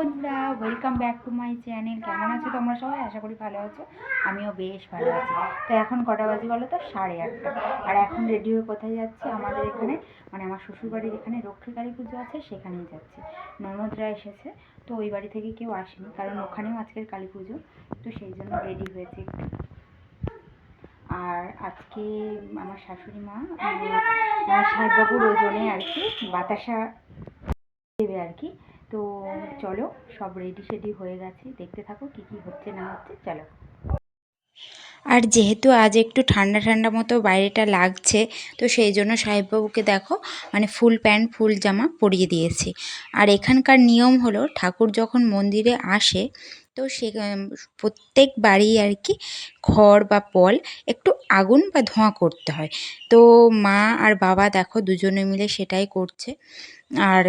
Welcome back to my channel কেমন আছো তোমরা সবাই? আশা করি ভালো আছো। আমিও বেশ ভালো আছি। তো এখন কটা বাজে বলো তো? সাড়ে আটটা। আর এখন রেডি হয়ে কোথায় যাচ্ছি? আমাদের এখানে মানে আমার শ্বশুরবাড়ির এখানে রক্ষী কালী পুজো আছে, সেখানেই যাচ্ছি। ননদরা এসেছে। তো ওই বাড়ি থেকে কেউ আসেনি, কারণ ওখানেও আজকের কালী পুজো। তো সেই জন্য রেডি হয়েছে আর আজকে আমার শাশুড়ি মা সাহেববাবুর ওজনে আর কি, বাতাসা দেবে আর কি। তো চলো, সব রেডি সেডি হয়ে গেছে। দেখতে থাকো কি কি হচ্ছে না হচ্ছে, চলো। আর যেহেতু আজ একটু ঠান্ডা ঠান্ডা মতো বাইরেটা লাগছে, তো সেই জন্য সাহেববাবুকে দেখো মানে ফুল প্যান্ট, ফুল জামা পরিয়ে দিয়েছি। আর এখানকার নিয়ম হলো, ঠাকুর যখন মন্দিরে আসে, তো সে প্রত্যেক বাড়ি আর কি খড় বা পল একটু আগুন বা ধোঁয়া করতে হয়। তো মা আর বাবা দেখো দুজনে মিলে সেটাই করছে। আর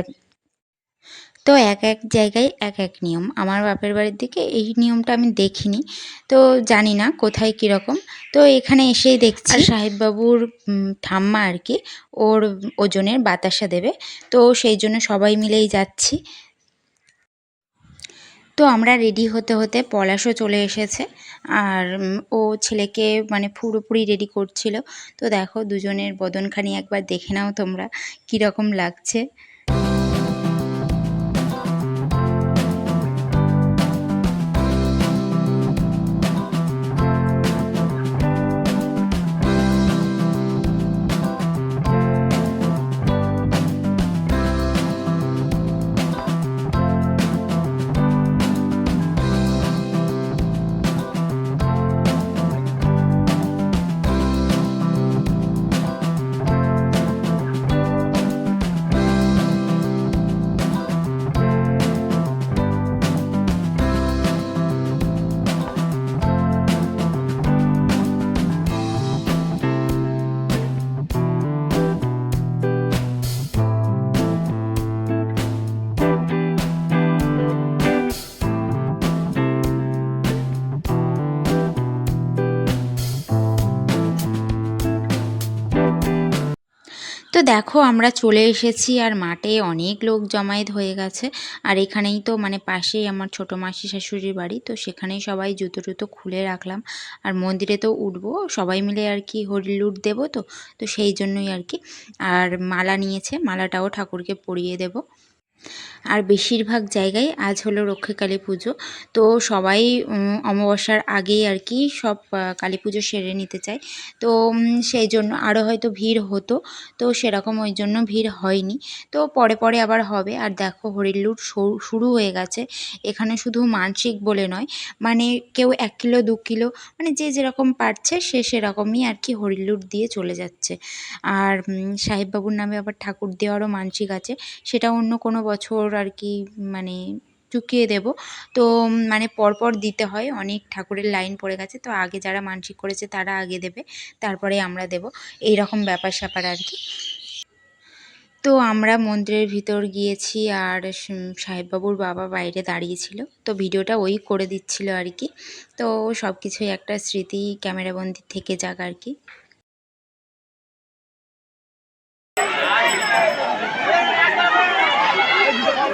তো এক এক জায়গায় এক এক নিয়ম। আমার বাপের বাড়ির দিকে এই নিয়মটা আমি দেখিনি তো জানি না কোথায় কীরকম। তো এখানে এসেই দেখছি সাহেববাবুর ঠাম্মা আর কি ওর ওজনের বাতাসা দেবে। তো সেই জন্য সবাই মিলেই যাচ্ছি। তো আমরা রেডি হতে হতে পলাশও চলে এসেছে। আর ও ছেলেকে মানে পুরোপুরি রেডি করছিল। তো দেখো দুজনের বদনখানি একবার দেখে নাও তোমরা কীরকম লাগছে। তো দেখো, আমরা চলে এসেছি আর মাঠে অনেক লোক জমায়েত হয়ে গেছে। আর এখানেই তো মানে পাশেই আমার ছোটো মাসি শাশুড়ির বাড়ি, তো সেখানেই সবাই জুতো টুতো খুলে রাখলাম। আর মন্দিরে তো উঠবো, সবাই মিলে আর কি হরিলুট দেবো তো তো সেই জন্যই আর কি। আর মালা নিয়েছে, মালাটাও ঠাকুরকে পরিয়ে দেবো। আর বেশিরভাগ জায়গায় আজ হলো রক্ষীকালী পুজো। তো সবাই অমাবস্যার আগেই আর কি সব কালী পুজো সেরে নিতে চায়। তো সেই জন্য আরও হয়তো ভিড় হতো। তো সেরকম ওই জন্য ভিড় হয়নি। তো পরে পরে আবার হবে। আর দেখো হরিলুট শু- শুরু হয়ে গেছে। এখানে শুধু মানসিক বলে নয় মানে কেউ এক কিলো, দু কিলো মানে যে যেরকম পারছে সে সেরকমই আর কি হরিলুট দিয়ে চলে যাচ্ছে। আর সাহেববাবুর নামে আবার ঠাকুর দেওয়ারও মানসিক আছে। সেটা অন্য কোনো বছর আর কি মানে চুকিয়ে দেব। তো মানে পরপর দিতে হয়, অনেক ঠাকুরের লাইন পড়ে গেছে। তো আগে যারা মানসিক করেছে তারা আগে দেবে, তারপরে আমরা দেব। এই রকম ব্যাপার স্যাপার আর কি। তো আমরা মন্দিরের ভিতর গিয়েছি আর সাহেববাবুর বাবা বাইরে দাঁড়িয়েছিল। তো ভিডিওটা ওই করে দিচ্ছিল আর কি। তো সব কিছুই একটা স্মৃতি ক্যামেরাবন্দি থেকে যাক আর কি।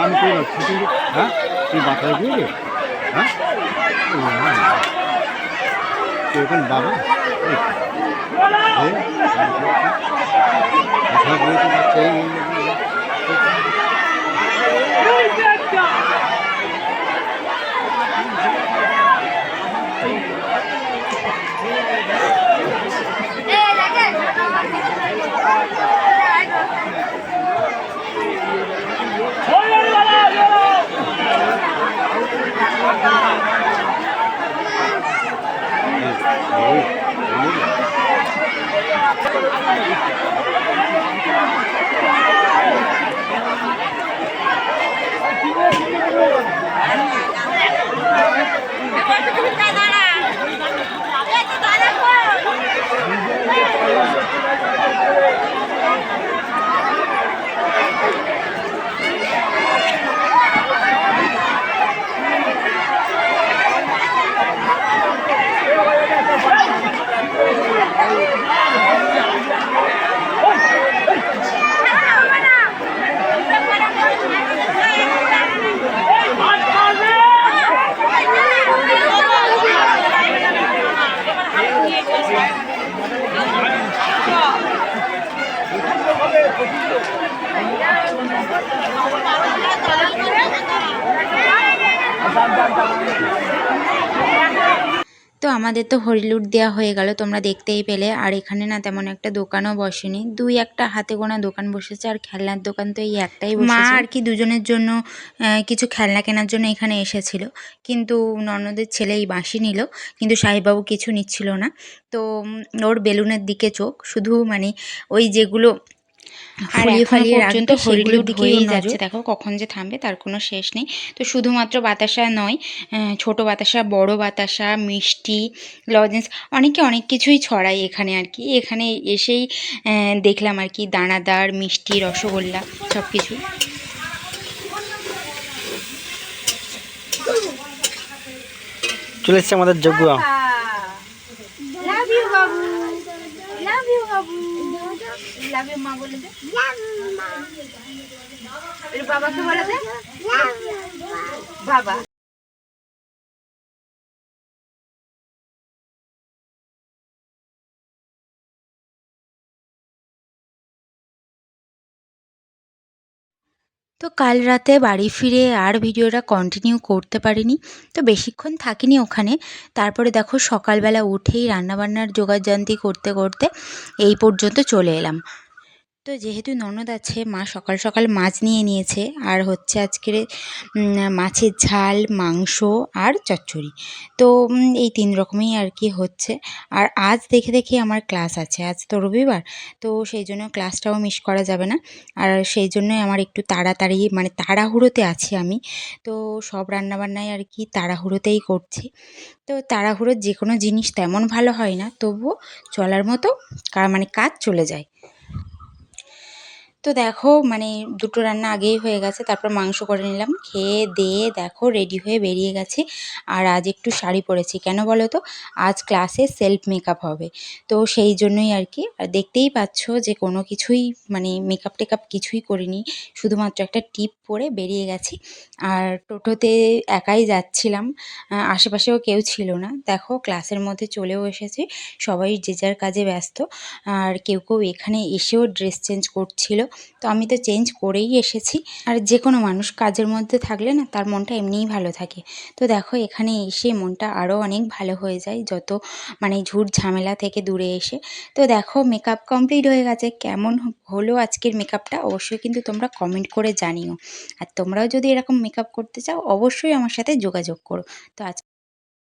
আমি তো ছুটি হ্যাঁ তুই বাচ্চা দিয়ে হ্যাঁ তুই এখন বাবা এই। তো আমাদের তো হরিলুট দেওয়া হয়ে গেল তোমরা দেখতেই পেলে। আর এখানে না তেমন একটা দোকানও বসেনি। দুই একটা হাতে গোনা দোকান বসেছে আর খেলনার দোকান তো এই একটাই মা আর কি দুজনের জন্য কিছু খেলনা কেনার জন্য এখানে এসেছিল। কিন্তু ননদের ছেলে এই বাঁশি নিল কিন্তু সাহেববাবু কিছু নিচ্ছিল না। তো ওর বেলুনের দিকে চোখ শুধু মানে ওই যেগুলো ফুলিয়ে এখনও ফালিয়ে পর্যন্ত হরিলুট দিকেই হয়েই যাচ্ছে। দেখো কখন যে থামবে তার কোনো শেষ নেই। তো শুধুমাত্র বাতাসা নয় আহ, ছোট বাতাসা বড় বাতাসা মিষ্টি লজেন্স অনেকে অনেক কিছুই ছড়ায় এখানে আর কি। এখানে এসেই আহ, দেখলাম আর কি দানাদার মিষ্টি রসগোল্লা সব কিছু চলে এসছে আমাদের যোগ্য ইউ মা বলে দে। বাবাকে বলে দে। বাবা। তো কাল রাতে বাড়ি ফিরে আর ভিডিওটা কন্টিনিউ করতে পারিনি। তো বেশিক্ষণ থাকিনি ওখানে। তারপরে দেখো সকালবেলা উঠেই রান্নাবান্নার যোগাযান্তি করতে করতে এই পর্যন্ত চলে এলাম। তো যেহেতু ননদ আছে, মা সকাল সকাল মাছ নিয়ে নিয়েছে। আর হচ্ছে আজকের মাছের ঝাল, মাংস আর চচ্চড়ি। তো এই তিন রকমই আর কি হচ্ছে। আর আজ দেখে দেখে আমার ক্লাস আছে, আজ তো রবিবার। তো সেই জন্য ক্লাসটাও মিস করা যাবে না। আর সেই জন্যই আমার একটু তাড়াতাড়ি মানে তাড়াহুড়োতে আছি আমি। তো সব রান্নাবান্নাই আর কি তাড়াহুড়োতেই করছি। তো তাড়াহুড়োর যে কোনো জিনিস তেমন ভালো হয় না, তবুও চলার মতো মানে কাজ চলে যায়। তো দেখো মানে দুটো রান্না আগেই হয়ে গেছে, তারপর মাংস করে নিলাম। খেয়ে দিয়ে দেখো রেডি হয়ে বেরিয়ে গেছে। আর আজ একটু শাড়ি পরেছি, কেন বলো তো? আজ ক্লাসে সেলফ মেকআপ হবে। তো সেই জন্যই আর কি। আর দেখতেই পাচ্ছ যে কোনো কিছুই মানে মেকআপ টেকআপ কিছুই করিনি। শুধুমাত্র একটা টিপ পরে বেরিয়ে গেছি। আর টোটোতে একাই যাচ্ছিলাম। আশেপাশেও কেউ ছিল না। দেখো ক্লাসের মধ্যে চলেও এসেছে। সবাই যে যার কাজে ব্যস্ত। আর কেউ কেউ এখানে এসেও ড্রেস চেঞ্জ করছিল। তো আমি তো চেঞ্জ করেই এসেছি। আর যে কোনো মানুষ কাজের মধ্যে থাকলে না, তার মনটা এমনিই ভালো থাকে। তো দেখো, এখানে এসে মনটা আরও অনেক ভালো হয়ে যায়, যত মানে ঝুট ঝামেলা থেকে দূরে এসে। তো দেখো মেকআপ কমপ্লিট হয়ে গেছে। কেমন হলো আজকের মেকআপটা অবশ্যই কিন্তু তোমরা কমেন্ট করে জানিও। আর তোমরাও যদি এরকম মেকআপ করতে চাও, অবশ্যই আমার সাথে যোগাযোগ করো। তো আজ